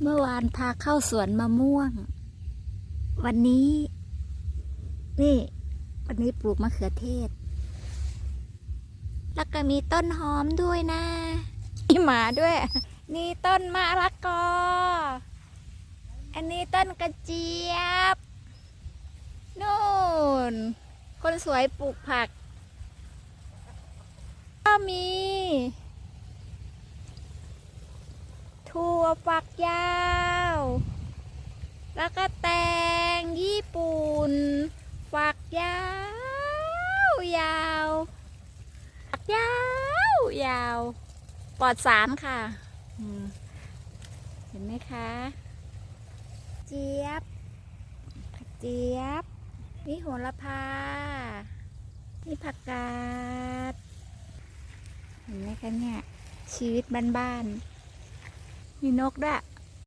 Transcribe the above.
เมื่อวานพาเข้าสวนมะม่วง วันนี้ นี่ วันนี้ปลูกมะเขือเทศ แล้วก็มีต้นหอมด้วยนะมีหมาด้วย นี่ต้นมะละกอ อันนี้ต้นกระเจี๊ยบนู่น คนสวยปลูกผัก ก็มี ถั่วฝักยาว แล้วก็แตงญี่ปุ่น ฝักยาว ยาวฝักยาว ยาว ปลอดสารค่ะ เห็นไหมคะ เจี๊ยบ เจี๊ยบ นี่โหระพา นี่ผักกาด เห็นไหมคะเนี่ย ชีวิตบ้านๆ มีนกด้วย